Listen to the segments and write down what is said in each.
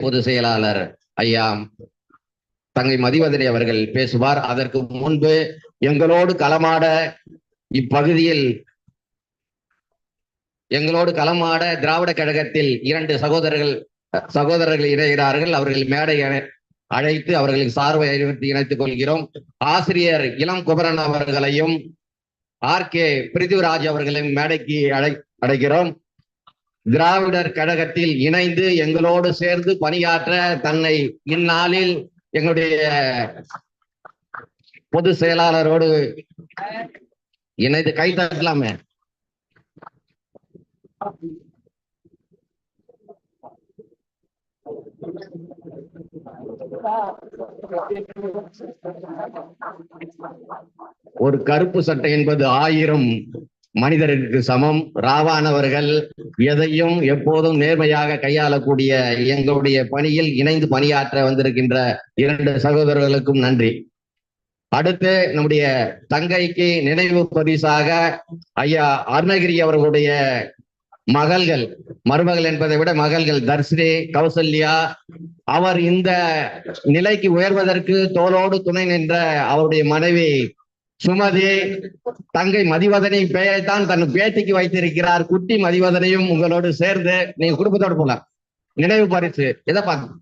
பொதுச் செயலாளர் ஐயா தங்கை மதிவதனி அவர்கள் பேசுவார். அதற்கு முன்பு எங்களோடு களமாட இப்பகுதியில் எங்களோடு களமாட திராவிட கழகத்தில் இரண்டு சகோதரர்கள் சகோதரர்கள் இணைகிறார்கள். அவர்கள் மேடை அழை- அழைத்து அவர்களின் சார்பை அறிவித்து இணைத்துக் கொள்கிறோம். ஆசிரியர் இளம் குமரன் அவர்களையும் ஆர் கே பிரிதிவிராஜ் அவர்களையும் மேடைக்கு அழை அடைகிறோம் திராவிடர் கழகத்தில் இணைந்து எங்களோடு சேர்ந்து பணியாற்ற தன்னை இந்நாளில் எங்களுடைய பொது செயலாளரோடு இணைந்து கை தட்டலாமே. ஒரு கருப்பு சட்டை என்பது ஆயிரம் மனிதருக்கு சமம் ராவானவர்கள் எதையும் எப்போதும் நேர்மையாக கையாளக்கூடிய எங்களுடைய பணியில் இணைந்து பணியாற்ற வந்திருக்கின்ற இரண்டு சகோதரர்களுக்கும் நன்றி. அடுத்து நம்முடைய தங்கைக்கு நினைவு பரிசாக ஐயா அருணகிரி அவர்களுடைய மகள்கள் மருமகள் என்பதை விட மகள்கள் தர்ஷினி கௌசல்யா அவர் இந்த நிலைக்கு உயர்வதற்கு தோளோடு துணை நின்ற அவருடைய மனைவி சுமதி தங்கை மதிவதனை பெயரைத்தான் தன் பேத்திக்கு வைத்திருக்கிறார். குட்டி மதிவதனையும் உங்களோடு சேர்ந்து நீங்க குடும்பத்தோடு போல நினைவு பரிசு. எதை பார்க்க?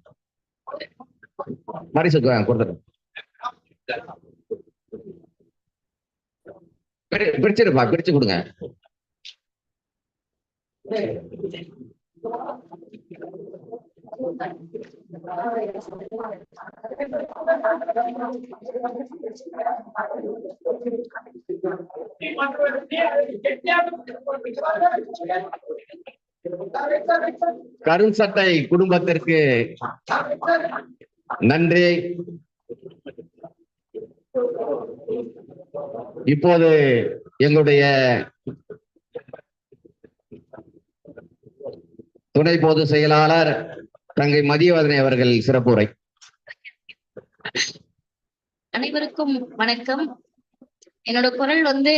பரிசு கொடுத்துருங்க பிரிச்சிருப்பா பிரிச்சு கொடுங்க. கருஞ்சட்டை குடும்பத்திற்கு நன்றி. இப்போது எங்களுடைய துணை பொது செயலாளர் தங்கை மதியவதனை அவர்கள் சிறப்புரை அனைவருக்கும் வணக்கம். என்னோட குரல் வந்து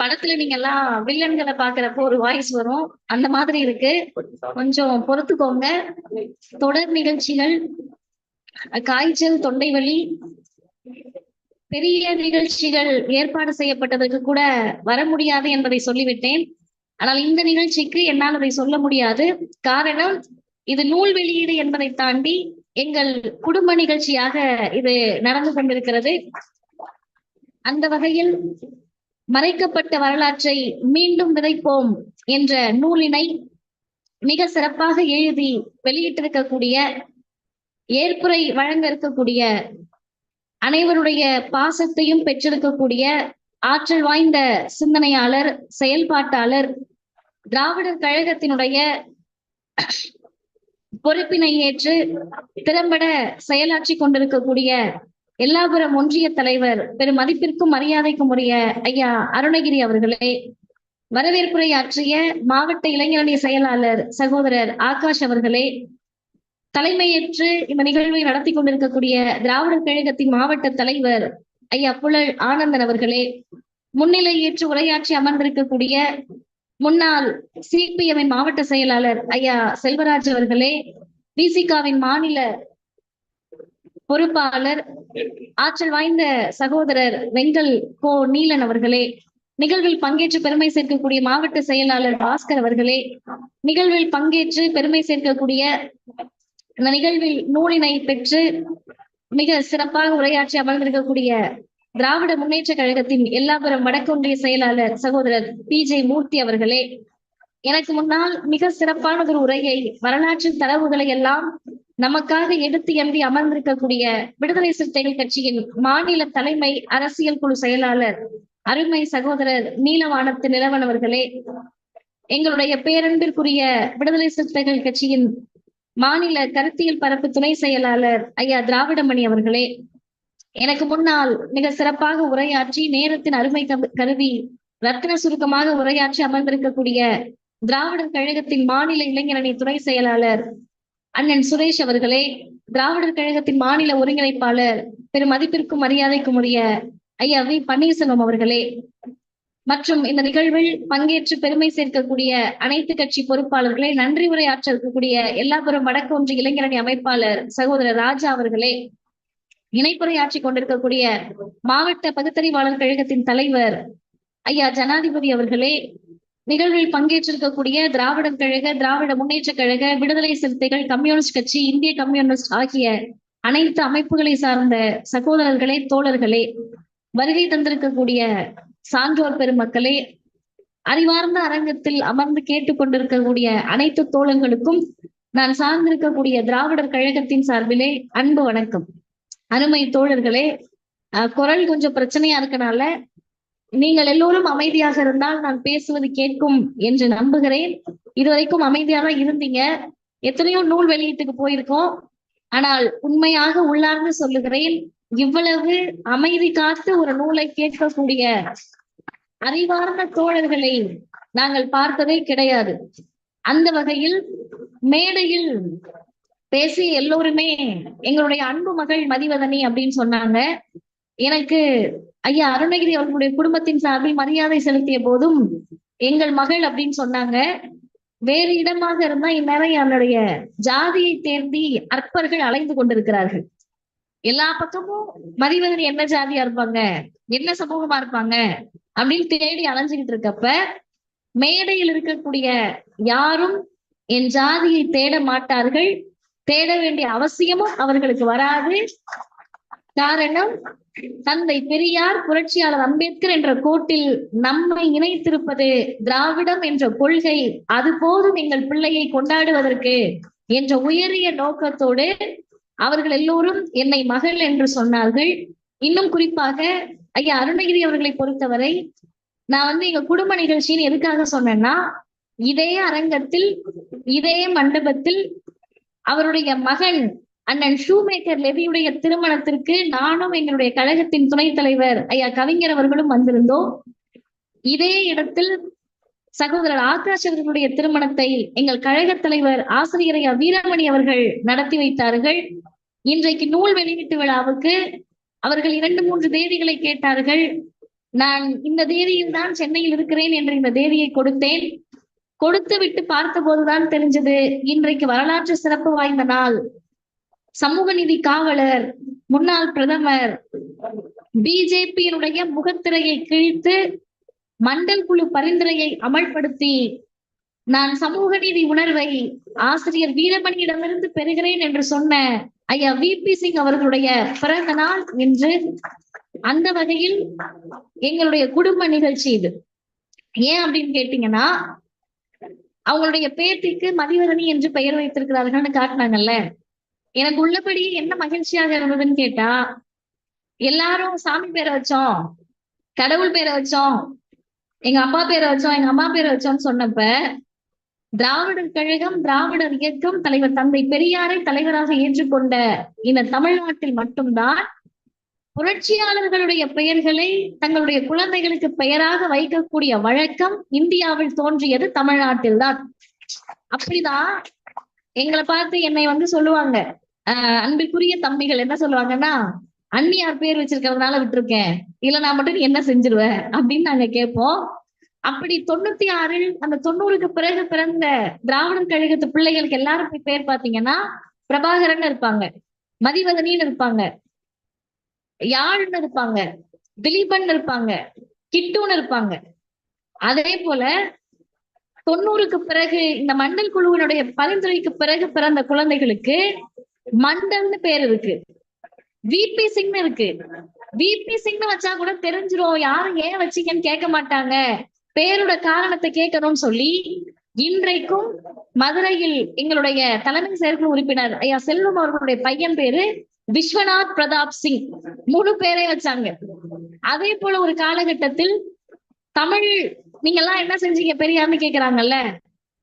படத்துல நீங்க எல்லாம் வில்லன்களை பாக்குறப்போ ஒரு வாய்ஸ் வரும். அந்த மாதிரி இருக்கு. கொஞ்சம் பொறுத்துக்கோங்க. தொடர் நிகழ்ச்சிகள் காய்ச்சல் தொண்டை வலி பெரிய நிகழ்ச்சிகள் ஏற்பாடு செய்யப்பட்டதற்கு கூட வர முடியாது என்பதை சொல்லிவிட்டேன். ஆனால் இந்த நிகழ்ச்சிக்கு என்னால் அதை சொல்ல முடியாது. காரணம் இது நூல் வெளியீடு என்பதை தாண்டி எங்கள் குடும்ப நிகழ்ச்சியாக இது நடந்து கொண்டிருக்கிறது. அந்த வகையில் மறைக்கப்பட்ட வரலாற்றை மீண்டும் விதைப்போம் என்ற நூலினை மிக சிறப்பாக எழுதி வெளியிட்டிருக்கக்கூடிய ஏற்புரை வழங்க இருக்கக்கூடிய அனைவருடைய பாசத்தையும் பெற்றிருக்கக்கூடிய ஆற்றல் வாய்ந்த சிந்தனையாளர் செயல்பாட்டாளர் திராவிடர் கழகத்தினுடைய பொறுப்பினை ஏற்று திறம்பட செயலாற்றி கொண்டிருக்கக்கூடிய எல்லாபுரம் ஒன்றிய தலைவர் பெரும் மதிப்பிற்கும் மரியாதைக்கும் உரிய ஐயா அருணகிரி அவர்களே வரவேற்புரை ஆற்றிய மாவட்ட இளைஞரணி செயலாளர் சகோதரர் ஆகாஷ் அவர்களே தலைமையேற்று இந்த நிகழ்வை நடத்தி கொண்டிருக்கக்கூடிய திராவிடர் கழகத்தின் மாவட்ட தலைவர் ஐயா புழல் ஆனந்தன் அவர்களே முன்னிலை ஏற்று உரையாற்றி அமர்ந்திருக்கக்கூடிய முன்னாள் சிபிஎம்மின் மாவட்ட செயலாளர் ஐயா செல்வராஜ் அவர்களே விசிகாவின் மாநில பொறுப்பாளர் ஆற்றல் வாய்ந்த சகோதரர் வெங்கல் கோ நீலன் அவர்களே நிகழ்வில் பங்கேற்று பெருமை சேர்க்கக்கூடிய மாவட்ட செயலாளர் பாஸ்கர் அவர்களே நிகழ்வில் பங்கேற்று பெருமை சேர்க்கக்கூடிய இந்த நிகழ்வில் நூலினை பெற்று மிக சிறப்பாக உரையாற்றி அமர்ந்திருக்கக்கூடிய திராவிட முன்னேற்ற கழகத்தின் எல்லாபுரம் வடக்கொன்றிய செயலாளர் சகோதரர் பி ஜே மூர்த்தி அவர்களே எனக்கு முன்னால் மிக சிறப்பானதொரு உரையை வரலாற்று தரவுகளை எல்லாம் நமக்காக எடுத்து எம்பி அமர்ந்திருக்கக்கூடிய விடுதலை சிறுத்தைகள் கட்சியின் மாநில தலைமை அரசியல் குழு செயலாளர் அருமை சகோதரர் நீலவானத்து நிலவன் அவர்களே எங்களுடைய பேரன்பிற்குரிய விடுதலை சிறுத்தைகள் கட்சியின் மாநில கருத்தியல் பரப்பு துணை செயலாளர் ஐயா திராவிடமணி அவர்களே எனக்கு முன்னால் மிக சிறப்பாக உரையாற்றி நேரத்தின் அருமை கரு- கருதி ரத்தின சுருக்கமாக உரையாற்றி அமர்ந்திருக்கக்கூடிய திராவிடர் கழகத்தின் மாநில இளைஞரணி துணை செயலாளர் அண்ணன் சுரேஷ் அவர்களே திராவிடர் கழகத்தின் மாநில ஒருங்கிணைப்பாளர் பெரும் மதிப்பிற்கும் மரியாதைக்கும் உரிய ஐயா வி பன்னீர்செல்வம் அவர்களே மற்றும் இந்த நிகழ்வில் பங்கேற்று பெருமை சேர்க்கக்கூடிய அனைத்து கட்சி பொறுப்பாளர்களே நன்றி உரையாற்ற இருக்கக்கூடிய எல்லாபுரம் வடக்கு ஒன்று இளைஞரணி அமைப்பாளர் சகோதரர் ராஜா அவர்களே இணைப்புரையாற்றி கொண்டிருக்கக்கூடிய மாவட்ட பகுத்தறிவாளர் கழகத்தின் தலைவர் ஐயா ஜனாதிபதி அவர்களே நிகழ்வில் பங்கேற்றிருக்கக்கூடிய திராவிடர் கழக திராவிட முன்னேற்ற கழக விடுதலை சிறுத்தைகள் கம்யூனிஸ்ட் கட்சி இந்திய கம்யூனிஸ்ட் ஆகிய அனைத்து அமைப்புகளை சார்ந்த சகோதரர்களே தோழர்களே வருகை தந்திருக்கக்கூடிய சான்றோர் பெருமக்களே அறிவார்ந்த அரங்கத்தில் அமர்ந்து கேட்டுக்கொண்டிருக்கக்கூடிய அனைத்து தோழர்களுக்கும் நான் சார்ந்திருக்கக்கூடிய திராவிடர் கழகத்தின் சார்பிலே அன்பு வணக்கம். அருமை தோழர்களே குரல் கொஞ்சம் பிரச்சனையா இருக்கனால நீங்கள் எல்லோரும் அமைதியாக இருந்தால் நான் பேசுவது கேட்கும் என்று நம்புகிறேன். இதுவரைக்கும் அமைதியா தான் இருந்தீங்க. எத்தனையோ நூல் வெளியீட்டுக்கு போயிருக்கோம். ஆனால் உண்மையாக உள்ளார்ந்து சொல்லுகிறேன். இவ்வளவு அமைதி காத்து ஒரு நூலை கேட்கக்கூடிய அறிவார்ந்த தோழர்களை நாங்கள் பார்த்ததே கிடையாது. அந்த வகையில் மேடையில் பேசி எல்லோருமே எங்களுடைய அன்பு மகள் மதிவதனி அப்படின்னு சொன்னாங்க. எனக்கு ஐயா அருணகிரி அவர்களுடைய குடும்பத்தின் சார்பில் மரியாதை செலுத்திய போதும் எங்கள் மகள் அப்படின்னு சொன்னாங்க. வேறு இடமாக இருந்தா இந்நேரம் என்னுடைய ஜாதியை தேர்ந்தி அற்பர்கள் அலைந்து கொண்டிருக்கிறார்கள். எல்லா பக்கமும் மதிவதன் என்ன ஜாதியா இருப்பாங்க? என்ன சமூகமா இருப்பாங்க? அப்படின்னு தேடி அலைஞ்சுகிட்டு இருக்கப்ப மேடையில் இருக்கக்கூடிய யாரும் என் ஜாதியை தேட மாட்டார்கள். தேட வேண்டிய அவசியமும் அவர்களுக்கு வராது. காரணம் தந்தை பெரியார் புரட்சியாளர் அம்பேத்கர் என்ற கோட்டில் நம்மை இணைத்திருப்பது திராவிடம் என்ற கொள்கை. அது போதும் எங்கள் பிள்ளையை கொண்டாடுவதற்கு என்ற உயரிய நோக்கத்தோடு அவர்கள் எல்லோரும் என்னை மகள் என்று சொன்னார்கள். இன்னும் குறிப்பாக ஐயா அருணகிரி அவர்களை பொறுத்தவரை நான் வந்து எங்க குடும்ப நிகழ்ச்சின்னு எதுக்காக சொன்னேன்னா இதே அரங்கத்தில் இதே மண்டபத்தில் அவருடைய மகன் அண்ணன் ஷூமேக்கர் லெவியுடைய திருமணத்திற்கு நானும் எங்களுடைய கழகத்தின் துணைத் தலைவர் ஐயா கவிஞர் அவர்களும் வந்திருந்தோம். இதே இடத்தில் சகோதரர் ஆகாஷ் அவர்களுடைய திருமணத்தை எங்கள் கழக தலைவர் ஆசிரியர் வீரமணி அவர்கள் நடத்தி வைத்தார்கள். இன்றைக்கு நூல் வெளியீட்டு விழாவுக்கு அவர்கள் இரண்டு மூன்று தேதிகளை கேட்டார்கள். நான் இந்த தேதியில் தான் சென்னையில் இருக்கிறேன் என்று இந்த தேதியை கொடுத்தேன். கொடுத்து விட்டு பார்த்த போதுதான் தெரிஞ்சது இன்றைக்கு வரலாற்று சிறப்பு வாய்ந்த நாள். சமூக நீதி காவலர் முன்னாள் பிரதமர் பிஜேபியினுடைய முகத்திரையை கிழித்து மண்டல் குழு பரிந்துரையை அமல்படுத்தி நான் சமூக நீதி உணர்வை ஆசிரியர் வீரமணியிடமிருந்து பெறுகிறேன் என்று சொன்ன ஐயா வி பி சிங் அவர்களுடைய பிறந்த நாள் என்று அந்த வகையில் எங்களுடைய குடும்ப நிகழ்ச்சி இது. ஏன் அப்படின்னு கேட்டீங்கன்னா அவங்களுடைய பேத்திக்கு மதிவதனி என்று பெயர் வைத்திருக்கிறார்கள்னு காட்டினாங்கல்ல. எனக்கு உள்ளபடி என்ன மகிழ்ச்சியாக இருந்ததுன்னு கேட்டா எல்லாரும் சாமி பேரை வச்சோம் கடவுள் பேரை வச்சோம் எங்க அப்பா பேரை வச்சோம் எங்க அம்மா பேரை வச்சோம்னு சொன்னப்ப திராவிடர் கழகம் திராவிடர் இயக்கம் தலைவர் தந்தை பெரியாரை தலைவராக ஏற்றுக்கொண்ட இந்த தமிழ்நாட்டில் மட்டும்தான் புரட்சியாளர்களுடைய பெயர்களை தங்களுடைய குழந்தைகளுக்கு பெயராக வைக்கக்கூடிய வழக்கம் இந்தியாவில் தோன்றியது தமிழ்நாட்டில்தான். அப்படிதான் எங்களை பார்த்து என்னை வந்து சொல்லுவாங்க. ஆஹ் அன்பிற்குரிய தம்பிகள் என்ன சொல்லுவாங்கன்னா அண்ணியார் பேர் வச்சிருக்கிறதுனால விட்டுருக்கேன். இல்ல நான் மட்டும் என்ன செஞ்சிருவேன் அப்படின்னு நாங்க கேட்போம். அப்படி தொண்ணூத்தி ஆறில் அந்த தொண்ணூறுக்கு பிறகு பிறந்த திராவிடர் கழகத்து பிள்ளைகளுக்கு எல்லாரும் பேர் பாத்தீங்கன்னா பிரபாகரன் இருப்பாங்க மதிவதனின்னு இருப்பாங்க யாழ்னு இருப்பாங்க திலீபன் இருப்பாங்க கிட்டுன்னு இருப்பாங்க. அதே போல தொண்ணூறுக்கு பிறகு இந்த மண்டல் குழுவினுடைய பரிந்துரைக்கு பிறகு பிறந்த குழந்தைகளுக்கு மண்டல்னு பேர் இருக்கு. விபி சிங்னு இருக்கு. விபி சிங்னு வச்சா கூட தெரிஞ்சிரும் யாரும் ஏன் வச்சீங்கன்னு கேட்க மாட்டாங்க. பேரோட காரணத்தை கேட்கணும்னு சொல்லி இன்றைக்கும் மதுரையில் எங்களுடைய தலைமை செயற்குழு உறுப்பினர் ஐயா செல்வம் அவர்களுடைய பையன் பேரு விஸ்வநாத் பிரதாப் சிங். முழு பேரை வச்சாங்க. அதே போல ஒரு காலகட்டத்தில் தமிழ் நீங்க எல்லாம் என்ன செஞ்சீங்க பெரியார்னு கேக்குறாங்கல்ல?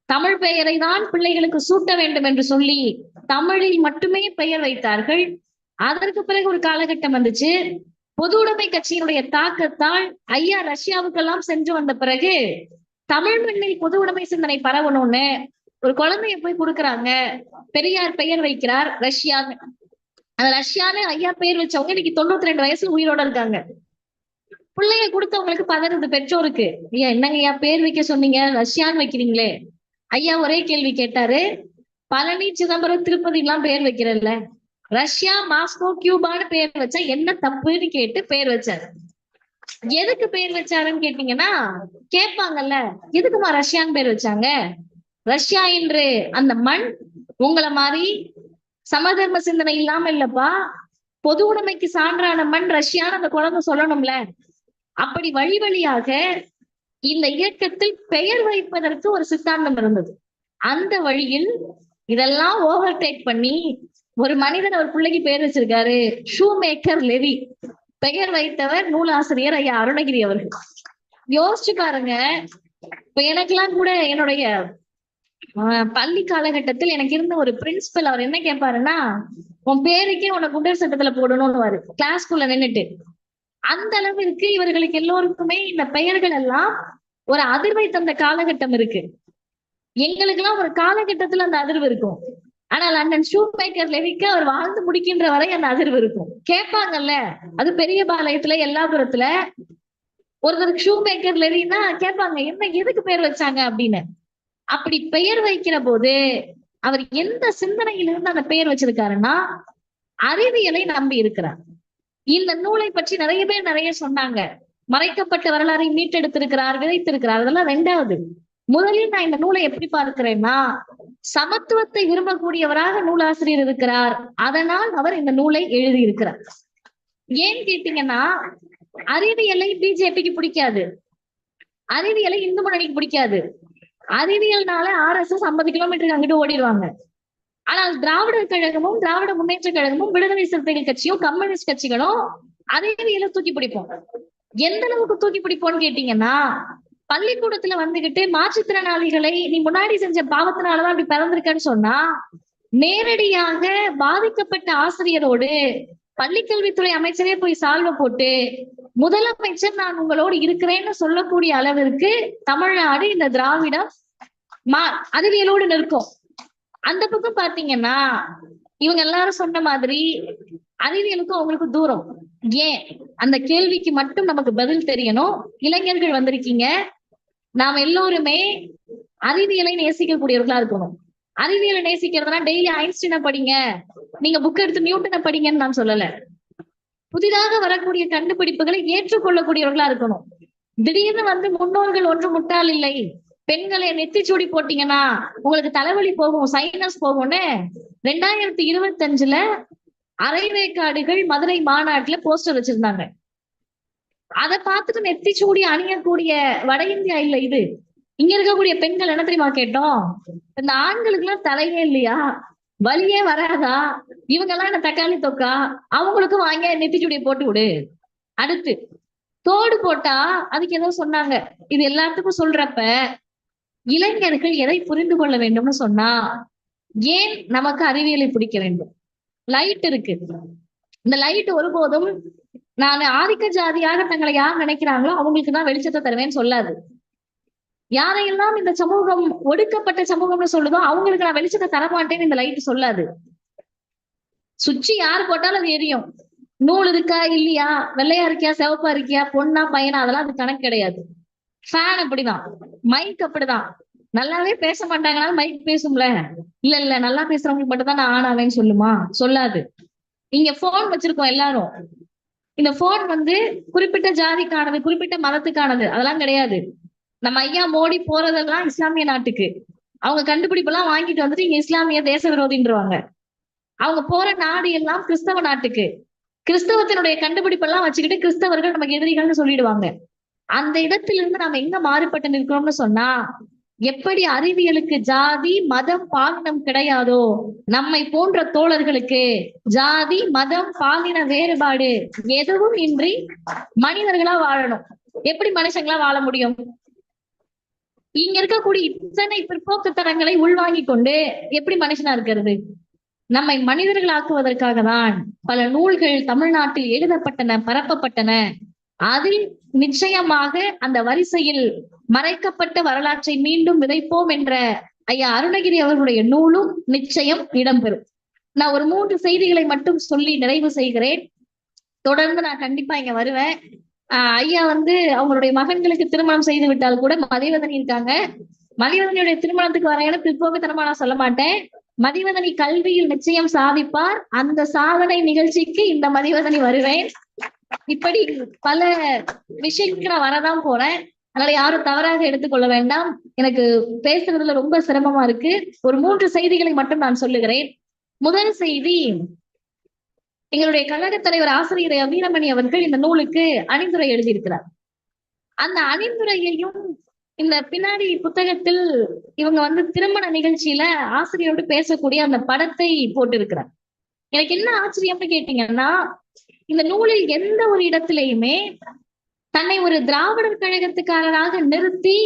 தமிழ் பெயரை தான் பிள்ளைகளுக்கு சூட்ட வேண்டும் என்று சொல்லி தமிழில் மட்டுமே பெயர் வைத்தார்கள். அதற்கு பிறகு ஒரு காலகட்டம் வந்துச்சு. பொது உடைமை கட்சியினுடைய தாக்கத்தால் ஐயா ரஷ்யாவுக்கெல்லாம் சென்று வந்த பிறகு தமிழ் மண்ணில் பொது உடைமை சிந்தனை பரவணும்னு ஒரு குழந்தைய போய் கொடுக்குறாங்க. பெரியார் பெயர் வைக்கிறார் ரஷ்யான்னு அந்த ரஷ்யான்னு ஐயா பெயர் வச்சவங்க இன்னைக்கு தொண்ணூத்தி ரெண்டு வயசுல உயிரோட இருக்காங்க. பிள்ளைய கொடுத்தவங்களுக்கு பதறது பெற்றோருக்கு. ஐயா என்னங்க ஐயா பேர் வைக்க சொன்னீங்க? ரஷ்யான்னு வைக்கிறீங்களே. ஐயா ஒரே கேள்வி கேட்டாரு. பழனி சிதம்பரம் திருப்பதி எல்லாம் பேர் வைக்கிறல்ல ரஷ்யா மாஸ்கோ கியூபான்னு பேர் வச்சா என்ன தப்புன்னு கேட்டு பேர் வச்சாரு. எதுக்கு பேர் வச்சாருன்னு கேட்டீங்கன்னா கேட்பாங்கல்ல எதுக்குமா ரஷ்யான்னு பேர் வச்சாங்க? ரஷ்யா என்று அந்த மண் உங்களை மாதிரி சமதர்ம சிந்தனை இல்லாம இல்லப்பா. பொது உடைமைக்கு சான்றான மண் ரஷ்யான்னு அந்த குழந்தை சொல்லணும்ல. அப்படி வழி வழியாக இந்த இயக்கத்தில் பெயர் வைப்பதற்கு ஒரு சித்தாந்தம் இருந்தது. அந்த வழியில் இதெல்லாம் ஓவர்டேக் பண்ணி ஒரு மனிதன் ஒரு பிள்ளைக்கு பேர் வச்சிருக்காரு ஷூ மேக்கர் லெவி பெயர் வைத்தவர் நூலாசிரியர் ஐயா அருணகிரி அவர்கள். யோசிச்சு பாருங்க. இப்ப எனக்கெல்லாம் கூட என்னுடைய ஆஹ், பள்ளி காலகட்டத்தில் எனக்கு இருந்த ஒரு பிரின்சிபல் அவர் என்ன கேட்பாருன்னா உன் பேருக்கே உன்னை குண்டர் சட்டத்துல போடணும்னு கிளாஸ்க்குள்ள நின்னுட்டு. அந்த அளவிற்கு இவர்களுக்கு எல்லோருக்குமே இந்த பெயர்கள் எல்லாம் ஒரு அதிர்வை தந்த காலகட்டம் இருக்கு. எங்களுக்கு எல்லாம் ஒரு காலகட்டத்துல அந்த அதிர்வு இருக்கும். ஆனால் அண்ணன் ஷூ மேக்கர் லெவிக்கு அவர் வாழ்ந்து முடிக்கின்ற வரை அந்த அதிர்வு இருக்கும். கேட்பாங்கல்ல அது பெரிய பாளையத்துல எல்லாபுரத்துல. ஒருத்தருக்கு ஷூ மேக்கர் லெவின்னா கேட்பாங்க என்ன எதுக்கு பேர் வச்சாங்க? அப்படின்னு. அப்படி பெயர் வைக்கிற போது அவர் எந்த சிந்தனையிலிருந்து அந்த பெயர் வச்சிருக்காருன்னா அறிவியலை நம்பி இருக்கிறார். இந்த நூலை பற்றி நிறைய பேர் நிறைய சொன்னாங்க. மறைக்கப்பட்ட வரலாறை மீட்டெடுத்திருக்கிறார் விதைத்திருக்கிறார். அதெல்லாம் ரெண்டாவது. முதலில் நான் இந்த நூலை எப்படி பார்க்கிறேன்னா சமத்துவத்தை விரும்பக்கூடியவராக நூலாசிரியர் இருக்கிறார். அதனால் அவர் இந்த நூலை எழுதியிருக்கிறார். ஏன் கேட்டீங்கன்னா அறிவியலை பிஜேபிக்கு பிடிக்காது. அறிவியலை இந்து முன்னணிக்கு பிடிக்காது. அறிவியல்னால ஆர் எஸ் எஸ் ஐம்பது கிலோமீட்டருக்கு அங்கிட்டு ஓடிடுவாங்க. ஆனால் திராவிடர் கழகமும் திராவிட முன்னேற்ற கழகமும் விடுதலை சிறுத்தைகள் கட்சியும் கம்யூனிஸ்ட் கட்சிகளும் அறிவியலை தூக்கி பிடிப்போம். எந்த அளவுக்கு தூக்கி பிடிப்போம்னு கேட்டீங்கன்னா பள்ளிக்கூடத்துல வந்துகிட்டு மாற்றுத்திறனாளிகளை நீ முன்னாடி செஞ்ச பாவத்தினாலதான் அப்படி பிறந்திருக்கன்னு சொன்னா நேரடியாக பாதிக்கப்பட்ட ஆசிரியரோடு பள்ளிக்கல்வித்துறை அமைச்சரே போய் சால்வை போட்டு முதலமைச்சர் நான் உங்களோடு இருக்கிறேன்னு சொல்லக்கூடிய அளவிற்கு தமிழ்நாடு இந்த திராவிடம் மா அறிவியலோடு நிற்கும். அந்த பக்கம் பாத்தீங்கன்னா இவங்க எல்லாரும் சொன்ன மாதிரி அறிவியலுக்கும் அவங்களுக்கு தூரம். ஏன்? அந்த கேள்விக்கு மட்டும் நமக்கு பதில் தெரியணும். இளைஞர்கள் வந்திருக்கீங்க. நாம் எல்லோருமே அறிவியலை நேசிக்கக்கூடியவர்களா இருக்கணும். அறிவியலை நேசிக்கிறதுனா டெய்லி ஐன்ஸ்டீனை படிங்க. நீங்க புக் எடுத்து நியூட்டனை படிங்கன்னு நான் சொல்லல. புதிதாக வரக்கூடிய கண்டுபிடிப்புகளை ஏற்றுக்கொள்ளக்கூடியவர்களா இருக்கணும். திடீர்னு வந்து முன்னோர்கள் ஒன்று முட்டாள் இல்லை. பெண்களை நெத்திச்சூடி போட்டீங்கன்னா உங்களுக்கு தலைவலி போகும் சைனஸ் போகும்னு ரெண்டாயிரத்தி இருபத்தி அஞ்சுல அரைவேக்காடுகள் மதுரை மாநாட்டுல போஸ்டர் வச்சிருந்தாங்க. அதை பார்த்துட்டு நெத்திச்சூடி அணியக்கூடிய வட இந்தியா இல்ல இது. இங்க இருக்கக்கூடிய பெண்கள் என்ன தெரியுமா கேட்டோம்? இந்த ஆண்களுக்கு எல்லாம் தலையே இல்லையா? வலியே வராதா? இவங்க எல்லாம் என்ன தக்காளி தொக்கா? அவங்களுக்கும் வாங்கி நெத்திச்சுடியை போட்டு விடு. அடுத்து தோடு போட்டா அதுக்கு ஏதோ சொன்னாங்க. இது எல்லாத்துக்கும் சொல்றப்ப இளைஞர்கள் எதை புரிந்து கொள்ள வேண்டும்னு சொன்னா ஏன் நமக்கு அறிவியலை பிடிக்க வேண்டும்? லைட் இருக்கு. இந்த லைட் ஒருபோதும் நான் ஆதிக்க ஜாதியாக தங்களை யார் நினைக்கிறாங்களோ அவங்களுக்கு தான் வெளிச்சத்தை தருவேன்னு சொல்லாது. யாரையெல்லாம் இந்த சமூகம் ஒடுக்கப்பட்ட சமூகம்னு சொல்லுதோ அவங்களுக்கு நான் வெளிச்சத்தை தரமாட்டேன்னு இந்த லைட் சொல்லாது. சுச்சி யார் போட்டாலும் அது எரியும். நூல் இருக்கா இல்லையா? வெள்ளையா இருக்கியா சிவப்பா இருக்கியா பொண்ணா பையனா? அதெல்லாம் அது கணக்கு கிடையாது. ஃபேன் அப்படிதான். மைக் அப்படிதான். நல்லாவே பேச மாட்டாங்கனாலும் மைக் பேசும்ல. இல்ல இல்ல நல்லா பேசுறவங்களுக்கு மட்டும் தான் நான் ஆனாவேன்னு சொல்லுமா? சொல்லாது. இங்க போன் வச்சிருக்கோம் எல்லாரும். இந்த போன் வந்து குறிப்பிட்ட ஜாதிக்கானது குறிப்பிட்ட மதத்துக்கானது அதெல்லாம் கிடையாது. நம்ம ஐயா மோடி போறதெல்லாம் இஸ்லாமிய நாட்டுக்கு. அவங்க கண்டுபிடிப்பெல்லாம் வாங்கிட்டு வந்துட்டு இங்க இஸ்லாமிய தேச விரோதின்றவாங்க அவங்க போற நாடு எல்லாம் கிறிஸ்தவ நாட்டுக்கு. கிறிஸ்தவத்தினுடைய கண்டுபிடிப்பெல்லாம் வச்சுக்கிட்டு கிறிஸ்தவர்கள் நமக்கு எதிரிகள்னு சொல்லிடுவாங்க. அந்த இடத்திலிருந்து நாம எங்க மாறுபட்டு நிற்கிறோம்னு சொன்னா எப்படி அறிவியலுக்கு ஜாதி மதம் பாலினம் கிடையாதோ நம்மை போன்ற தோழர்களுக்கு ஜாதி மதம் பாலின வேறுபாடு எதுவும் இன்றி மனிதர்களா வாழணும். எப்படி மனுஷங்களா வாழ முடியும்? இங்க இருக்கக்கூடிய இத்தனை பிற்போக்குத்தனங்களை உள்வாங்கிக் கொண்டு எப்படி மனுஷனா இருக்கிறது? நம்மை மனிதர்களாக்குவதற்காக தான் பல நூல்கள் தமிழ்நாட்டில் எழுதப்பட்டன பரப்பப்பட்டன. அதில் நிச்சயமாக அந்த வரிசையில் மறைக்கப்பட்ட வரலாற்றை மீண்டும் விதைப்போம் என்ற ஐயா அருணகிரி அவர்களுடைய நூலும் நிச்சயம் இடம்பெறும். நான் ஒரு மூன்று செய்திகளை மட்டும் சொல்லி நிறைவு செய்கிறேன். தொடர்ந்து நான் கண்டிப்பா இங்க வருவேன். ஆஹ் ஐயா வந்து அவங்களுடைய மகன்களுக்கு திருமணம் செய்து விட்டால் கூட மதிவதனி இருக்காங்க. மதிவதனியுடைய திருமணத்துக்கு வரையான பிற்போக்குத்தனமா நான் சொல்ல மாட்டேன். மதிவதனி கல்வியில் நிச்சயம் சாதிப்பார். அந்த சாதனை நிகழ்ச்சிக்கு இந்த மதிவதனி வருவேன். இப்படி பல விஷயங்களுக்கு நான் வரதான் போறேன். அதனால யாரும் தவறாக எடுத்துக்கொள்ள வேண்டாம். எனக்கு பேசுறதுல ரொம்ப சிரமமா இருக்கு. ஒரு மூன்று செய்திகளை மட்டும் நான் சொல்லுகிறேன். முதல் செய்தி எங்களுடைய கழகத் தலைவர் ஆசிரியர் வீரமணி அவர்கள் இந்த நூலுக்கு அணிந்துரை எழுதியிருக்கிறார். அந்த அணிந்துரையையும் இந்த பின்னாடி புத்தகத்தில் இவங்க வந்து திருமண நிகழ்ச்சியில ஆசிரியரோடு பேசக்கூடிய அந்த படத்தை போட்டிருக்கிறார். எனக்கு என்ன ஆச்சரியம்னு கேட்டீங்கன்னா இந்த நூலில் எந்த ஒரு இடத்திலையுமே தன்னை ஒரு திராவிடர் கழகத்துக்காரராக நிறுத்தி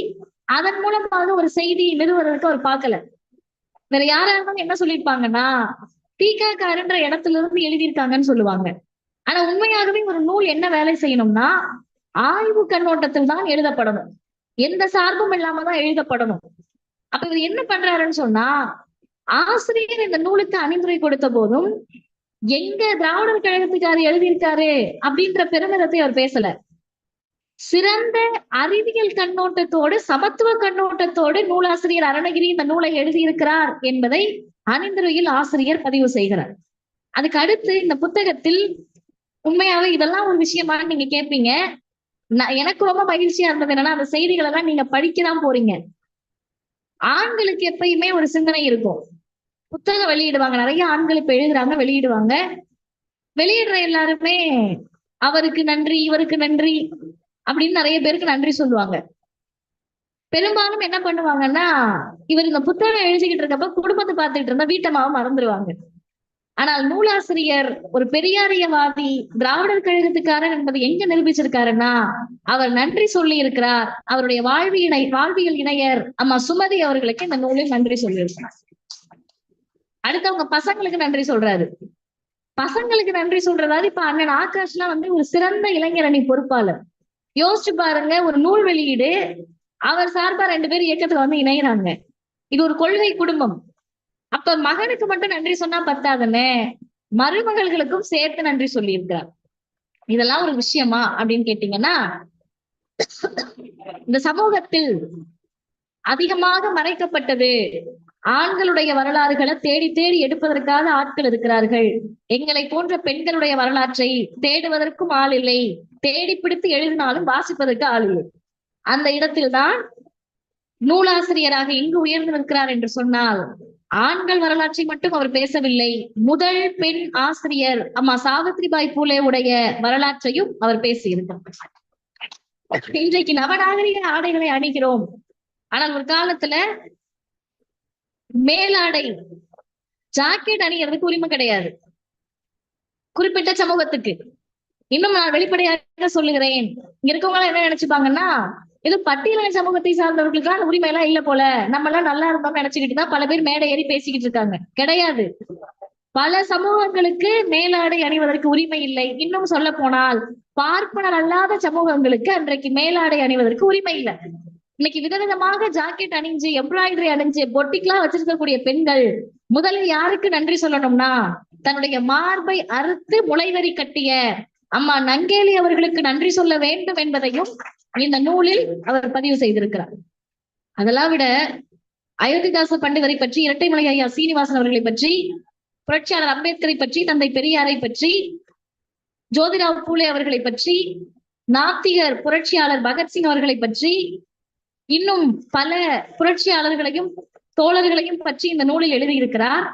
அதன் மூலமாக ஒரு செய்தி நிறுவனருக்கு அவர் பார்க்கல. வேற யாரா இருந்தாலும் என்ன சொல்லியிருப்பாங்கன்னா தீக்காக்காரன்ற இடத்துல இருந்து எழுதியிருக்காங்கன்னு சொல்லுவாங்க. ஆனா உண்மையாகவே ஒரு நூல் என்ன வேலை செய்யணும்னா ஆய்வு கண்ணோட்டத்தில் தான் எழுதப்படணும். எந்த சார்பும் இல்லாம தான் எழுதப்படணும். அப்ப இவர் என்ன பண்றாருன்னு சொன்னா ஆசிரியர் இந்த நூலுக்கு அணிந்துரை கொடுத்த போதும் எங்க திராவிடர் கழகத்துக்காரு எழுதியிருக்காரு அப்படின்ற பெருமிதத்தை அவர் பேசல. சிறந்த அறிவியல் கண்ணோட்டத்தோடு சமத்துவ கண்ணோட்டத்தோடு நூலாசிரியர் அருணகிரி இந்த நூலை எழுதியிருக்கிறார் என்பதை அணிந்துரையில் ஆசிரியர் பதிவு செய்கிறார். அதுக்கு அடுத்து இந்த புத்தகத்தில் உண்மையாவே இதெல்லாம் ஒரு விஷயமா நீங்க கேட்பீங்க. நான் எனக்கு ரொம்ப மகிழ்ச்சியா இருந்தது என்னன்னா அந்த செய்திகளை எல்லாம் நீங்க படிக்கதான் போறீங்க. ஆண்களுக்கு எப்பயுமே ஒரு சிந்தனை இருக்கும். புத்தகம் வெளியிடுவாங்க. நிறைய ஆண்கள் இப்ப எழுதுறாங்க வெளியிடுவாங்க. வெளியிடுற எல்லாருமே அவருக்கு நன்றி இவருக்கு நன்றி அப்படின்னு நிறைய பேருக்கு நன்றி சொல்லுவாங்க. பெரும்பாலும் என்ன பண்ணுவாங்கன்னா இவர் இந்த புத்தகம் எழுதிக்கிட்டு இருக்கப்ப குடும்பத்தை பார்த்துக்கிட்டு இருந்தா வீட்டமாவை மறந்துடுவாங்க ஆனால் நூலாசிரியர் ஒரு பெரியாரியவாதி திராவிடர் கழகத்துக்காரர் என்பதை எங்க நிரூபிச்சிருக்காருன்னா அவர் நன்றி சொல்லி இருக்கிறார் அவருடைய வாழ்வி வாழ்வியல் இணையர் அம்மா சுமதி அவர்களுக்கு இந்த நூலில் நன்றி சொல்லியிருக்கிறார். அடுத்து அவங்க பசங்களுக்கு நன்றி சொல்றாரு. பசங்களுக்கு நன்றி சொல்றதாவது இப்ப அண்ணன் ஆகாஷ்லாம் வந்து ஒரு சிறந்த இளைஞரணி பொறுப்பாளர். யோசிச்சு பாருங்க ஒரு நூல் வெளியீடு அவர் சார்பா ரெண்டு பேரும் இயக்கத்துல வந்து இணையறாங்க. இது ஒரு கொள்கை குடும்பம். அப்ப மகனுக்கு மட்டும் நன்றி சொன்னா பத்தாதுன்னு மருமகள்களுக்கும் சேர்த்து நன்றி சொல்லி இருக்கிறார் இதெல்லாம் ஒரு விஷயமா அப்படின்னு கேட்டீங்கன்னா இந்த சமூகத்தில் அதிகமாக மறைக்கப்பட்டது ஆண்களுடைய வரலாறுகளை தேடி தேடி எடுப்பதற்காக ஆட்கள் இருக்கிறார்கள். எங்களை போன்ற பெண்களுடைய வரலாற்றை தேடுவதற்கும் ஆள் இல்லை. தேடி பிடித்து எழுதினாலும் வாசிப்பதற்கு ஆள் இல்லை. அந்த இடத்தில்தான் நூலாசிரியராக இங்கு உயர்ந்து நிற்கிறார் என்று சொன்னால் ஆண்கள் வரலாற்றை மட்டும் அவர் பேசவில்லை. முதல் பெண் ஆசிரியர் அம்மா சாவித்ரிபாய் பூலே உடைய வரலாற்றையும் அவர் பேசியிருந்தார் இன்றைக்கு நவநாகரிக ஆடைகளை அணிகிறோம். ஆனால் ஒரு காலத்துல மேலாடை. ஜாக்கெட் அணிகிறதுக்கு உரிமை கிடையாது. குறிப்பிட்ட சமூகத்துக்கு. இன்னும் நான் வெளிப்படையாக சொல்லுகிறேன். இங்க இருக்கவங்க என்ன நினைச்சுப்பாங்கன்னா ஏதோ பட்டியலின சமூகத்தை சார்ந்தவர்களுக்கு அந்த உரிமை எல்லாம் இல்ல போல. நம்ம எல்லாம் நல்லா இருந்தோம் நினைச்சுக்கிட்டு தான் பல பேர் மேடை ஏறி பேசிக்கிட்டு இருக்காங்க. கிடையாது. பல சமூகங்களுக்கு மேலாடை அணிவதற்கு உரிமை இல்லை. இன்னும் சொல்ல போனால் பார்ப்பனர் அல்லாத சமூகங்களுக்கு அன்றைக்கு மேலாடை அணிவதற்கு உரிமை இல்லை. இன்னைக்கு விதவிதமாக ஜாக்கெட் அணிஞ்சு எம்ப்ராய்டரி அணிஞ்சு பொட்டிக்லாம் வச்சிருக்கக்கூடிய பெண்கள் முதலில் யாருக்கு நன்றி சொல்லணும்னா தன்னுடைய மார்பை அறுத்து முளைவரி கட்டிய அம்மா நங்கேலி அவர்களுக்கு நன்றி சொல்ல வேண்டும் என்பதையும் இந்த நூலில் அவர் பதிவு செய்திருக்கிறார். அதெல்லாம் விட அயோத்திதாச பண்டிதரை பற்றி இரட்டைமலை ஐயா சீனிவாசன் அவர்களை பற்றி புரட்சியாளர் அம்பேத்கரை பற்றி தந்தை பெரியாரை பற்றி ஜோதிராவ் பூலே அவர்களை பற்றி நாத்திகர் புரட்சியாளர் பகத்சிங் அவர்களை பற்றி இன்னும் பல புரட்சியாளர்களையும் தோழர்களையும் பற்றி இந்த நூலில் எழுதியிருக்கிறார்.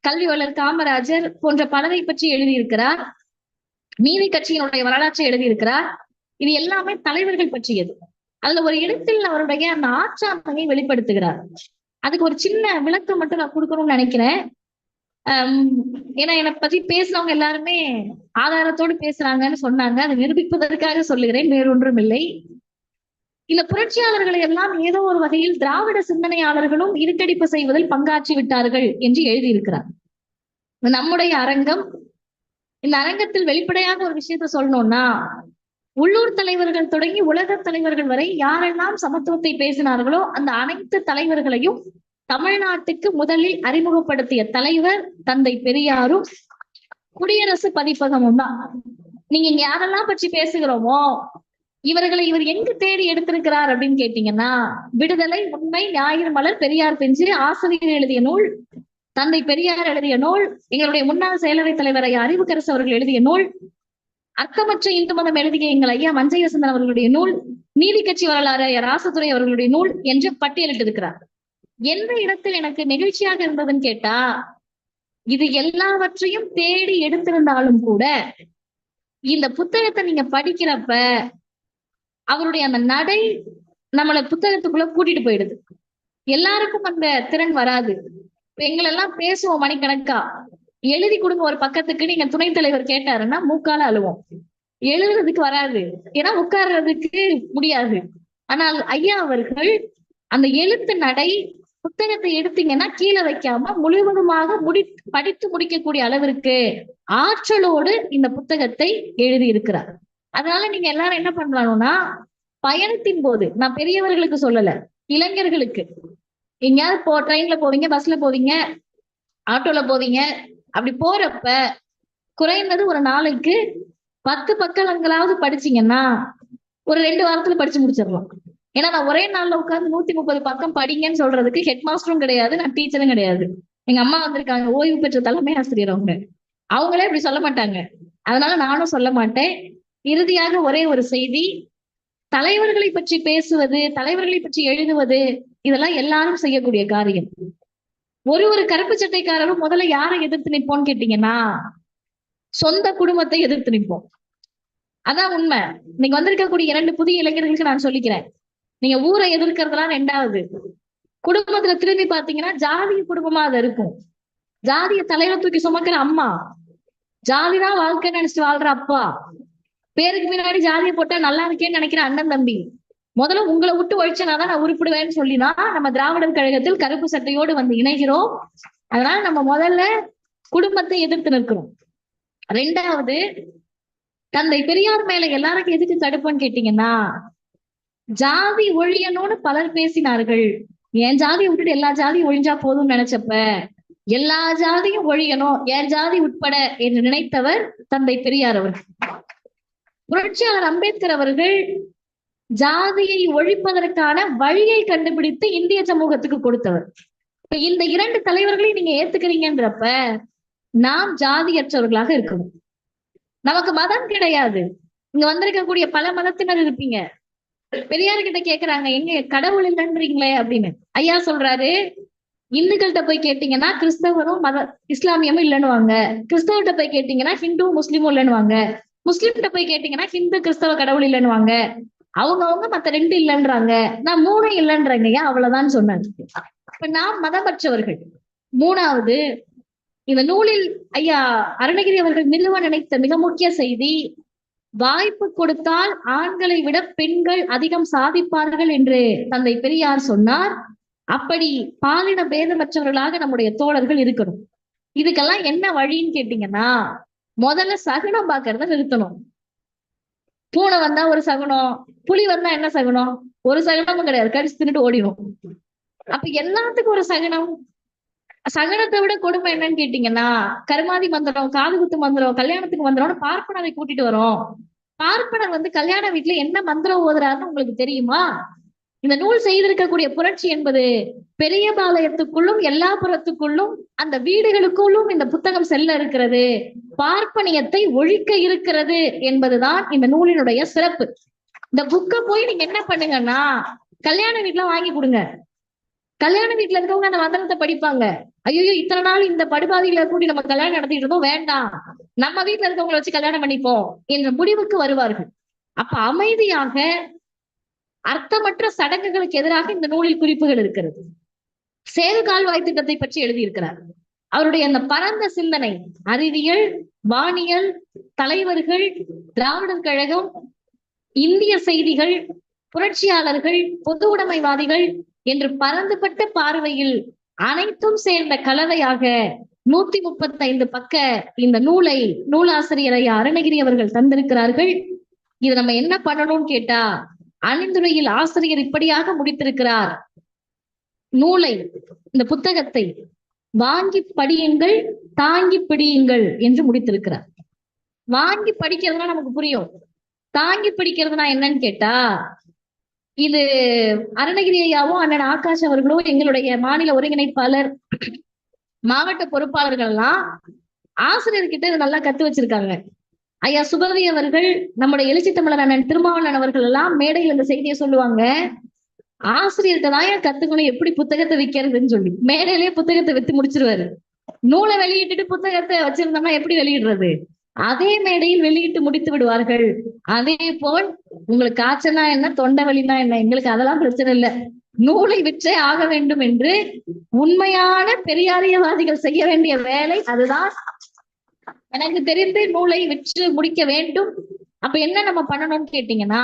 கல்வி காமராஜர் போன்ற பலரை பற்றி எழுதியிருக்கிறார். நீதி கட்சியினுடைய வரலாற்றை எழுதியிருக்கிறார். இது எல்லாமே தலைவர்கள் பற்றியது. அதுல ஒரு இடத்தில் அவருடைய அந்த ஆற்றாமையை வெளிப்படுத்துகிறார். அதுக்கு ஒரு சின்ன விளக்கம் மட்டும் நான் கொடுக்கணும்னு நினைக்கிறேன். ஆஹ் ஏன்னா என்னை பத்தி பேசுறவங்க எல்லாருமே ஆதாரத்தோடு பேசுறாங்கன்னு சொன்னாங்க. அதை நிரூபிப்பதற்காக சொல்லுகிறேன். வேறொன்றும் இல்லை இந்த புரட்சியாளர்களை எல்லாம் ஏதோ ஒரு வகையில் திராவிட சிந்தனையாளர்களும் இருட்டடிப்பு செய்வதில் பங்காற்றி விட்டார்கள் என்று எழுதியிருக்கிறார். நம்முடைய அரங்கம் இந்த அரங்கத்தில் வெளிப்படையாக ஒரு விஷயத்த சொல்லணும்னா உள்ளூர் தலைவர்கள் தொடங்கி உலக தலைவர்கள் வரை யாரெல்லாம் சமத்துவத்தை பேசினார்களோ அந்த அனைத்து தலைவர்களையும் தமிழ்நாட்டுக்கு முதலில் அறிமுகப்படுத்திய தலைவர் தந்தை பெரியாரும் குடியரசு பதிப்பகமும் தான். நீங்க இங்க யாரெல்லாம் பற்றி பேசுகிறோமோ இவர்களை இவர் எங்கு தேடி எடுத்திருக்கிறார் அப்படின்னு கேட்டீங்கன்னா விடுதலை உண்மை ஞாயிறு மலர் பெரியார் பெஞ்சு ஆசிரியர் எழுதிய நூல் தந்தை பெரியார் எழுதிய நூல் எங்களுடைய முன்னாள் செயலவைத் தலைவர் ஐயா அறிவுக்கரசு அவர்கள் எழுதிய நூல் அர்த்தமற்ற இந்து மதம் எழுதிய எங்கள் ஐயா மஞ்சயசந்தன் அவர்களுடைய நூல் நீதி கட்சி வரலாறு ராசதுரை அவர்களுடைய நூல் என்று பட்டியலிட்டிருக்கிறார். எந்த இடத்தில் எனக்கு நெகிழ்ச்சியாக இருந்ததுன்னு கேட்டா இது எல்லாவற்றையும் தேடி எடுத்திருந்தாலும் கூட இந்த புத்தகத்தை நீங்க படிக்கிறப்ப அவருடைய அந்த நடை நம்மளை புத்தகத்துக்குள்ள கூட்டிட்டு போயிடுது. எல்லாருக்கும் அந்த திறன் வராது. இப்ப எங்களெல்லாம் பேசுவோம் மணிக்கணக்கா. எழுதி கொடுங்க ஒரு பக்கத்துக்கு நீங்க துணைத் தலைவர் கேட்டாருன்னா மூக்கால அழுவோம். எழுதுறதுக்கு வராது. ஏன்னா உட்கார்றதுக்கு முடியாது. ஆனால் ஐயா அவர்கள் அந்த எழுத்து நடை புத்தகத்தை எடுத்தீங்கன்னா கீழே வைக்காம முழுவதுமாக முடி படித்து முடிக்கக்கூடிய அளவிற்கு ஆற்றலோடு இந்த புத்தகத்தை எழுதி இருக்கிறார் அதனால நீங்க எல்லாரும் என்ன பண்ணலாம்னா பயணத்தின் போது நான் பெரியவர்களுக்கு சொல்லல இளைஞர்களுக்கு. எங்கேயாவது போ ட்ரெயின்ல போவீங்க பஸ்ல போவீங்க ஆட்டோல போவீங்க அப்படி போறப்ப குறைந்தது ஒரு நாளைக்கு பத்து பக்கங்களாவது படிச்சீங்கன்னா ஒரு ரெண்டு வாரத்துல படிச்சு முடிச்சிடலாம். ஏன்னா நான் ஒரே நாள்ல உட்காந்து நூத்தி முப்பது பக்கம் படிங்கன்னு சொல்றதுக்கு ஹெட் மாஸ்டரும் கிடையாது நான் டீச்சரும் கிடையாது. எங்க அம்மா வந்திருக்காங்க ஓய்வு பெற்ற தலைமை ஆசிரியர் அவங்க. அவங்களே இப்படி சொல்ல மாட்டாங்க. அதனால நானும் சொல்ல மாட்டேன். இறுதியாக ஒரே ஒரு செய்தி தலைவர்களை பற்றி பேசுவது தலைவர்களை பற்றி எழுதுவது இதெல்லாம் எல்லாரும் செய்யக்கூடிய காரியம். ஒரு ஒரு கருப்பு சட்டைக்காரரும் முதல்ல யாரை எதிர்த்து நிற்போம்னு கேட்டீங்கன்னா சொந்த குடும்பத்தை எதிர்த்து நிற்போம். அதான் உண்மை. இன்னைக்கு வந்திருக்கக்கூடிய இரண்டு புதிய இளைஞர்களுக்கு நான் சொல்லிக்கிறேன். நீங்க ஊரை எதிர்க்கிறதுலாம் ரெண்டாவது. குடும்பத்துல திரும்பி பாத்தீங்கன்னா ஜாதிய குடும்பமா அது இருக்கும். ஜாதிய தலையில தூக்கி சுமக்கிற அம்மா ஜாதிதான் வாழ்க்கை நினைச்சிட்டு வாழ்ற அப்பா பேருக்கு முன்னாடி ஜாதியை போட்டா நல்லா இருக்கேன்னு நினைக்கிற அண்ணன் தம்பி. முதல்ல உங்களை விட்டு ஒழிச்சனாதான் நான் உருப்பிடுவேன்னு சொல்லிதான் நம்ம திராவிடர் கழகத்தில் கருப்பு சட்டையோடு வந்து இணைகிறோம். அதனால நம்ம முதல்ல குடும்பத்தை எதிர்த்து நிற்கிறோம். ரெண்டாவது தந்தை பெரியார் மேல எல்லாருக்கும் எதுக்கு தடுப்புன்னு கேட்டீங்கன்னா ஜாதி ஒழியணும்னு பலர் பேசினார்கள். என் ஜாதியை விட்டுட்டு எல்லா ஜாதியும் ஒழிஞ்சா போதும்னு நினைச்சப்ப எல்லா ஜாதியும் ஒழியணும் என் ஜாதி உட்பட என்று நினைத்தவர் தந்தை பெரியார் அவர்கள். புரட்சியாளர் அம்பேத்கர் அவர்கள் ஜாதியை ஒழிப்பதற்கான வழியை கண்டுபிடித்து இந்திய சமூகத்துக்கு கொடுத்தவர். இப்ப இந்த இரண்டு தலைவர்களையும் நீங்க ஏத்துக்கிறீங்கன்றப்ப நாம் ஜாதியற்றவர்களாக இருக்கணும். நமக்கு மதம் கிடையாது. இங்க வந்திருக்கக்கூடிய பல மதத்தினர் இருப்பீங்க. பெரியார் கிட்ட கேக்குறாங்க எங்க கடவுள் இல்லைன்றீங்களே அப்படின்னு. ஐயா சொல்றாரு இந்துக்கள்கிட்ட போய் கேட்டீங்கன்னா கிறிஸ்தவரும் மத இஸ்லாமியமும் இல்லைன்னு வாங்க கிறிஸ்தவர்கிட்ட போய் கேட்டீங்கன்னா ஹிந்து முஸ்லீமும் இல்லைன்னுவாங்க. முஸ்லீம்கிட்ட போய் கேட்டீங்கன்னா ஹிந்து கிறிஸ்தவ கடவுள் இல்லைன்னுவாங்க. அவங்க அவங்க மத்த ரெண்டு இல்லைன்றாங்க. நான் மூணு இல்லைன்றாங்க. ஏன் அவ்வளவுதான் சொன்னாங்க இப்ப நாம் மதமற்றவர்கள். மூணாவது இந்த நூலில் ஐயா அருணகிரி அவர்கள் நிறுவ நினைத்த மிக முக்கிய செய்தி வாய்ப்பு கொடுத்தால் ஆண்களை விட பெண்கள் அதிகம் சாதிப்பார்கள் என்று தந்தை பெரியார் சொன்னார். அப்படி பாலின பேதமற்றவர்களாக நம்முடைய தோழர்கள் இருக்கணும். இதுக்கெல்லாம் என்ன வழின்னு கேட்டீங்கன்னா முதல்ல சகுனம் பாக்குறத நிறுத்தணும். பூனை வந்தா ஒரு சகுனம் புலி வந்தா என்ன சகுனம்? ஒரு சகுனமும் கிடையாது. கடிச்சு தின்னுட்டு ஓடிடும் அப்ப எல்லாத்துக்கும் ஒரு சகுனம். சகனத்தை விட கொடுமை என்னன்னு கேட்டீங்கன்னா கருமாதி மந்திரம் காது குத்து மந்திரம் கல்யாணத்துக்கு மந்திரம்னு பார்ப்பனரை கூட்டிட்டு வரோம். பார்ப்பனர் வந்து கல்யாண வீட்டுல என்ன மந்திரம் ஓதுறாருன்னு உங்களுக்கு தெரியுமா? இந்த நூல் செய்திருக்கக்கூடிய புரட்சி என்பது பெரிய பாளையத்துக்குள்ளும் எல்லா புறத்துக்குள்ளும் அந்த வீடுகளுக்குள்ளும் இந்த புத்தகம் செல்ல இருக்கிறது. பார்ப்பனியத்தை ஒழிக்க இருக்கிறது என்பதுதான் இந்த நூலினுடைய சிறப்பு. இந்த புக்கை போய் நீங்க என்ன பண்ணுங்கன்னா கல்யாண வீட்டுல வாங்கி கொடுங்க. கல்யாண வீட்டுல இருக்கவங்க அந்த மந்திரத்தை படிப்பாங்க. ஐயோ இத்தனை நாள் இந்த படுபாதையில கூட்டி நம்ம கல்யாணம் நடத்திட்டு இருந்தோம் வேண்டாம். நம்ம வீட்டுல இருக்கவங்களை வச்சு கல்யாணம் பண்ணிப்போம் என்ற முடிவுக்கு வருவார்கள். அப்ப அமைதியாக அர்த்தமற்ற சடங்குகளுக்கு எதிராக இந்த நூலில் குறிப்புகள் இருக்கிறது. சேது கால்வாய் திட்டத்தை பற்றி எழுதியிருக்கிறார். அவருடைய அந்த பரந்த சிந்தனை அறிவியல் வானியல் தலைவர்கள் திராவிடர் கழகம் இந்திய செய்திகள் புரட்சியாளர்கள் பொது உடைமைவாதிகள் என்று பரந்துபட்ட பார்வையில் அனைத்தும் சேர்ந்த கலவையாக நூத்தி முப்பத்தைந்து பக்க இந்த நூலை நூலாசிரியரை அருணகிரி அவர்கள் தந்திருக்கிறார்கள். இது நம்ம என்ன பண்ணணும்னு கேட்டா அணிந்துரையில் ஆசிரியர் இப்படியாக முடித்திருக்கிறார். நூலை இந்த புத்தகத்தை வாங்கி படியுங்கள் தாங்கி பிடியுங்கள் என்று முடித்திருக்கிறார். வாங்கி படிக்கிறதுனா நமக்கு புரியும். தாங்கி பிடிக்கிறதுனா என்னன்னு கேட்டா இது அருணகிரி ஐயாவும் அண்ணன் ஆகாஷ் அவர்களோ எங்களுடைய மாநில ஒருங்கிணைப்பாளர் மாவட்ட பொறுப்பாளர்கள் எல்லாம் ஆசிரியர்கிட்ட இதை நல்லா கத்து வச்சிருக்காங்க. ஐயா சுபவி அவர்கள் நம்முடைய எழுச்சி தமிழர் அண்ணன் திருமாவளவன் அவர்கள் எல்லாம் மேடையில் இந்த செய்தியை சொல்லுவாங்க. ஆசிரியர்கிட்ட தான் ஏன் கத்துக்கணும்? எப்படி புத்தகத்தை விற்கிறதுன்னு சொல்லி. மேடையிலேயே புத்தகத்தை வித்து முடிச்சிருவாரு. நூலை வெளியிட்டுட்டு புத்தகத்தை வச்சிருந்தோம்னா எப்படி வெளியிடுறது? அதே மேடையில் வெளியிட்டு முடித்து விடுவார்கள். அதே போல் உங்களுக்கு காய்ச்சல்னா என்ன? தொண்டை வலினா என்ன? எங்களுக்கு அதெல்லாம் பிரச்சனை இல்லை. நூலை விற்றே ஆக வேண்டும் என்று உண்மையான பெரியாரியவாதிகள் செய்ய வேண்டிய வேலை அதுதான். எனக்கு தெரிந்து நூலை விற்று முடிக்க வேண்டும். அப்ப என்ன நம்ம பண்ணணும்னு கேட்டீங்கன்னா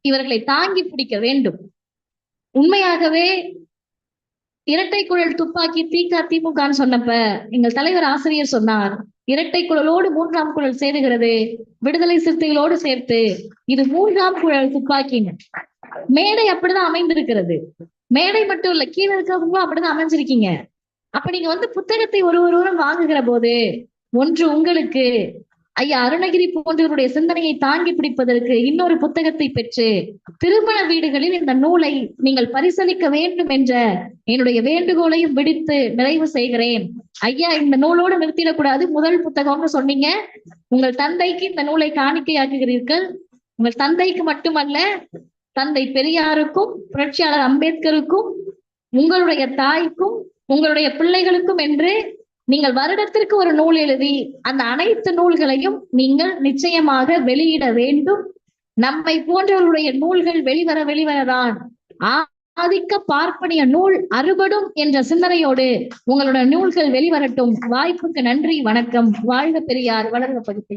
இவர்களை தாங்கி பிடிக்க வேண்டும். உண்மையாகவே இரட்டை குழல் துப்பாக்கி திக திமுகன்னு சொன்னப்ப எங்கள் தலைவர் ஆசிரியர் சொன்னார் இரட்டை குழலோடு மூன்றாம் குழல் சேருகிறது விடுதலை சிறுத்தைகளோடு சேர்த்து. இது மூன்றாம் குழல் துப்பாக்கின்னு. மேடை அப்படிதான் அமைந்திருக்கிறது. மேடை மட்டும் இல்ல கீழே இருக்கிறவங்களும் அப்படிதான் அமைஞ்சிருக்கீங்க. அப்ப நீங்க வந்து புத்தகத்தை ஒரு ஒருவரும் வாங்குகிற போது ஒன்று உங்களுக்கு ஐயா அருணகிரி போன்றவருடைய சிந்தனையை தாங்கி பிடிப்பதற்கு இன்னொரு புத்தகத்தை பெற்று திருமண வீடுகளில் இந்த நூலை நீங்கள் பரிசீலிக்க வேண்டும் என்ற என்னுடைய வேண்டுகோளையும் விடுத்து நிறைவு செய்கிறேன். ஐயா இந்த நூலோடு நிறுத்திடக்கூடாது. முதல் புத்தகம்னு சொன்னீங்க. உங்கள் தந்தைக்கு இந்த நூலை காணிக்கையாக்குகிறீர்கள். உங்கள் தந்தைக்கு மட்டுமல்ல தந்தை பெரியாருக்கும் புரட்சியாளர் அம்பேத்கருக்கும் உங்களுடைய தாய்க்கும் உங்களுடைய பிள்ளைகளுக்கும் என்று நீங்கள் வருடத்திற்கு ஒரு நூல் எழுதி அந்த அனைத்து நூல்களையும் நீங்கள் நிச்சயமாக வெளியிட வேண்டும். நம்மை போன்றவர்களுடைய நூல்கள் வெளிவர வெளிவரதான். ஆதிக்க பார்ப்பனிய நூல் அறுபடும் என்ற சிந்தனையோடு உங்களுடைய நூல்கள் வெளிவரட்டும். வாய்ப்புக்கு நன்றி வணக்கம். வாழ்க பெரியார் வளர்க பகுதி